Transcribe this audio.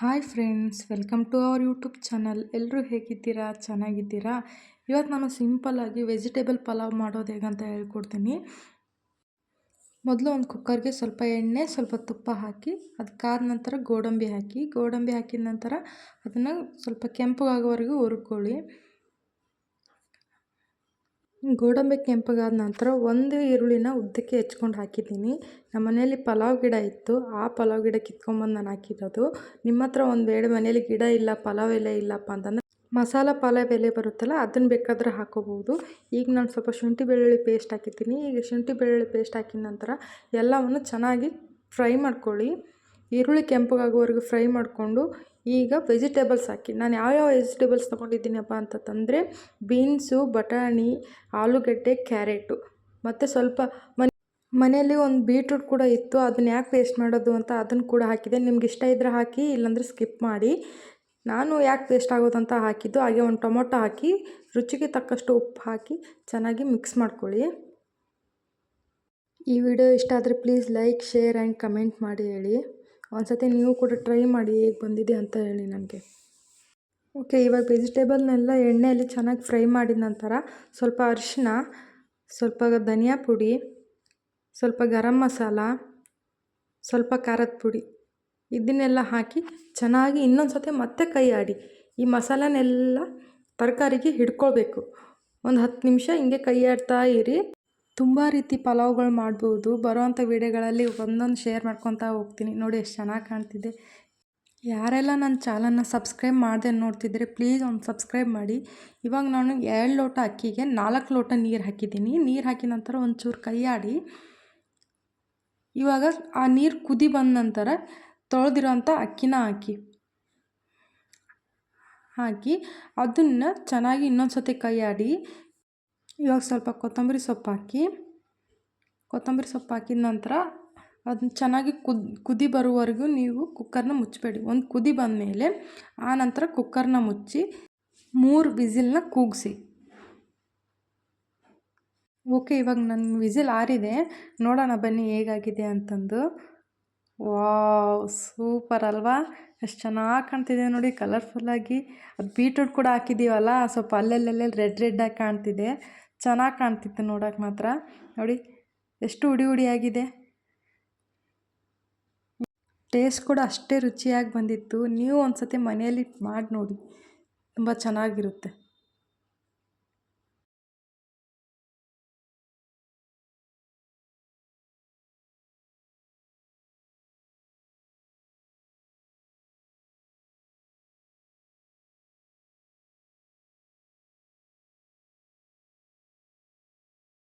Hi friends, welcome to our YouTube channel. ಎಲ್ಲರೂ ಹೇಗಿದ್ದೀರಾ? ಚೆನ್ನಾಗಿದ್ದೀರಾ? ಇವತ್ತು ನಾನು ಸಿಂಪಲ್ಲಾಗಿ ವೆಜಿಟೇಬಲ್ ಪಲಾವ್ ಮಾಡೋದು ಹೇಗಂತ ಹೇಳ್ಕೊಡ್ತೀನಿ. ಮೊದಲು ಒಂದು ಕುಕ್ಕರ್ಗೆ ಸ್ವಲ್ಪ ಎಣ್ಣೆ, ಸ್ವಲ್ಪ ತುಪ್ಪ ಹಾಕಿ ಅದಕ್ಕಾದ ಕಾದ ನಂತರ ಗೋಡಂಬಿ ಹಾಕಿ. ಗೋಡಂಬಿ ಹಾಕಿದ ನಂತರ ಅದನ್ನು ಸ್ವಲ್ಪ ಕೆಂಪಗಾಗೋವರೆಗೂ ಹುರ್ಕೊಳ್ಳಿ. ಗೋಡಂಬಿ ಕೆಂಪಗಾದ ನಂತರ ಒಂದು ಈರುಳ್ಳಿನ ಉದ್ದಕ್ಕೆ ಹೆಚ್ಕೊಂಡು ಹಾಕಿದ್ದೀನಿ. ನಮ್ಮ ಮನೆಯಲ್ಲಿ ಪಲಾವ್ ಗಿಡ ಇತ್ತು. ಆ ಪಲಾವ್ ಗಿಡ ಕಿತ್ಕೊಂಡ್ಬಂದು ನಾನು ಹಾಕಿರೋದು. ನಿಮ್ಮ ಹತ್ರ ಒಂದು ವೇಳೆ ಮನೇಲಿ ಗಿಡ ಇಲ್ಲ, ಪಲಾವ್ ಎಲೆ ಇಲ್ಲಪ್ಪ ಅಂತಂದರೆ ಮಸಾಲ ಪಲಾವ್ ಎಲೆ ಬರುತ್ತಲ್ಲ, ಅದನ್ನು ಬೇಕಾದ್ರೆ ಹಾಕೋಬಹುದು. ಈಗ ನಾನು ಸ್ವಲ್ಪ ಶುಂಠಿ ಬೆಳ್ಳುಳ್ಳಿ ಪೇಸ್ಟ್ ಹಾಕಿದ್ದೀನಿ. ಈಗ ಶುಂಠಿ ಬೆಳ್ಳುಳ್ಳಿ ಪೇಸ್ಟ್ ಹಾಕಿದ ನಂತರ ಎಲ್ಲವನ್ನು ಚೆನ್ನಾಗಿ ಫ್ರೈ ಮಾಡ್ಕೊಳ್ಳಿ. ಈರುಳ್ಳಿ ಕೆಂಪಗಾಗೋವರೆಗೂ ಫ್ರೈ ಮಾಡಿಕೊಂಡು ಈಗ ವೆಜಿಟೇಬಲ್ಸ್ ಹಾಕಿ. ನಾನು ಯಾವ್ಯಾವ ವೆಜಿಟೇಬಲ್ಸ್ ತೊಗೊಂಡಿದ್ದೀನಪ್ಪ ಅಂತಂದರೆ ಬೀನ್ಸು, ಬಟಾಣಿ, ಆಲೂಗಡ್ಡೆ, ಕ್ಯಾರೆಟು. ಮತ್ತು ಸ್ವಲ್ಪ ಮನೆ ಮನೆಯಲ್ಲಿ ಒಂದು ಬೀಟ್ರೂಟ್ ಕೂಡ ಇತ್ತು, ಅದನ್ನ ಯಾಕೆ ವೇಸ್ಟ್ ಮಾಡೋದು ಅಂತ ಅದನ್ನು ಕೂಡ ಹಾಕಿದೆ. ನಿಮ್ಗೆ ಇಷ್ಟ ಇದ್ದರೆ ಹಾಕಿ, ಇಲ್ಲಾಂದರೆ ಸ್ಕಿಪ್ ಮಾಡಿ. ನಾನು ಯಾಕೆ ವೇಸ್ಟ್ ಆಗೋದಂತ ಹಾಕಿದ್ದು, ಹಾಗೆ ಒಂದು ಟೊಮೊಟೊ ಹಾಕಿ, ರುಚಿಗೆ ತಕ್ಕಷ್ಟು ಉಪ್ಪು ಹಾಕಿ ಚೆನ್ನಾಗಿ ಮಿಕ್ಸ್ ಮಾಡ್ಕೊಳ್ಳಿ. ಈ ವಿಡಿಯೋ ಇಷ್ಟ ಆದರೆ please like, share and comment ಮಾಡಿ ಹೇಳಿ. ಒಂದು ಸತಿ ನೀವು ಕೂಡ ಟ್ರೈ ಮಾಡಿ ಹೇಗೆ ಬಂದಿದೆ ಅಂತ ಹೇಳಿ ನನಗೆ. ಓಕೆ ಇವಾಗ ವೆಜಿಟೇಬಲ್ನೆಲ್ಲ ಎಣ್ಣೆಯಲ್ಲಿ ಚೆನ್ನಾಗಿ ಫ್ರೈ ಮಾಡಿದ ನಂತರ ಸ್ವಲ್ಪ ಅರಿಶಿನ ಸ್ವಲ್ಪ ಧನಿಯಾ ಪುಡಿ, ಸ್ವಲ್ಪ ಗರಂ ಮಸಾಲ, ಸ್ವಲ್ಪ ಖಾರದ ಪುಡಿ ಇದನ್ನೆಲ್ಲ ಹಾಕಿ ಚೆನ್ನಾಗಿ ಇನ್ನೊಂದು ಸತಿ ಮತ್ತೆ ಕೈ ಆಡಿ. ಈ ಮಸಾಲನೆಲ್ಲ ತರಕಾರಿಗೆ ಹಿಡ್ಕೊಳ್ಬೇಕು ಒಂದು ಹತ್ತು ನಿಮಿಷ ಹಿಂಗೆ ಕೈ ಆಡ್ತಾ ಇರಿ. ತುಂಬ ರೀತಿ ಪಲಾವ್ಗಳು ಮಾಡ್ಬೋದು. ಬರೋವಂಥ ವೀಡಿಯೋಗಳಲ್ಲಿ ಒಂದೊಂದು ಶೇರ್ ಮಾಡ್ಕೊತಾ ಹೋಗ್ತೀನಿ. ನೋಡಿ ಎಷ್ಟು ಚೆನ್ನಾಗಿ ಕಾಣ್ತಿದೆ. ಯಾರೆಲ್ಲ ನನ್ನ ಚಾನಲ್ನ ಸಬ್ಸ್ಕ್ರೈಬ್ ಮಾಡದೆ ನೋಡ್ತಿದ್ರೆ ಪ್ಲೀಸ್ ಒಂದು ಸಬ್ಸ್ಕ್ರೈಬ್ ಮಾಡಿ. ಇವಾಗ ನಾನು ಎರಡು ಲೋಟ ಅಕ್ಕಿಗೆ ನಾಲ್ಕು ಲೋಟ ನೀರು ಹಾಕಿದ್ದೀನಿ. ನೀರು ಹಾಕಿದ ನಂತರ ಒಂಚೂರು ಕೈಯಾಡಿ ಇವಾಗ ಆ ನೀರು ಕುದಿ ಬಂದ ನಂತರ ತೊಳೆದಿರೋಂಥ ಅಕ್ಕಿನ ಹಾಕಿ. ಹಾಕಿ ಅದನ್ನು ಚೆನ್ನಾಗಿ ಇನ್ನೊಂದು ಸತಿ ಕೈಯಾಡಿ ಇವಾಗ ಸ್ವಲ್ಪ ಕೊತ್ತಂಬರಿ ಸೊಪ್ಪು ಹಾಕಿ, ಕೊತ್ತಂಬರಿ ಸೊಪ್ಪು ಹಾಕಿದ ನಂತರ ಅದನ್ನ ಚೆನ್ನಾಗಿ ಕುದ್, ಕುದಿ ಬರುವವರೆಗೂ ನೀವು ಕುಕ್ಕರ್ನ ಮುಚ್ಚಬೇಡಿ. ಒಂದು ಕುದಿ ಬಂದಮೇಲೆ ಆ ನಂತರ ಕುಕ್ಕರ್ನ ಮುಚ್ಚಿ ಮೂರು ವಿಸಿಲ್ನ ಕೂಗಿಸಿ. ಓಕೆ, ಇವಾಗ ನನ್ನ ವಿಸಿಲ್ ಆರಿದೆ. ನೋಡೋಣ ಬನ್ನಿ ಹೇಗಾಗಿದೆ ಅಂತಂದು. ವಾವ್, ಸೂಪರ್ ಅಲ್ವಾ? ಎಷ್ಟು ಚೆನ್ನಾಗಿ ಕಾಣ್ತಿದೆ ನೋಡಿ ಕಲರ್ಫುಲ್ಲಾಗಿ ಅದು ಬೀಟ್ರೂಟ್ ಕೂಡ ಹಾಕಿದ್ದೀವಲ್ಲ ಸ್ವಲ್ಪ ಅಲ್ಲೆಲ್ಲೆಲ್ಲೆಲ್ಲಿ ರೆಡ್ ರೆಡ್ಡಾಗಿ ಕಾಣ್ತಿದೆ. ಚೆನ್ನಾಗಿ ಕಾಣ್ತಿತ್ತು ನೋಡೋಕೆ ಮಾತ್ರ. ನೋಡಿ, ಎಷ್ಟು ಹುಡಿ ಉಡಿಯಾಗಿದೆ ಟೇಸ್ಟ್ ಕೂಡ ಅಷ್ಟೇ ರುಚಿಯಾಗಿ ಬಂದಿತ್ತು. ನೀವು ಒಂದು ಸತಿ ಮನೆಯಲ್ಲಿ ಮಾಡಿ ನೋಡಿ. ತುಂಬ ಚೆನ್ನಾಗಿರುತ್ತೆ.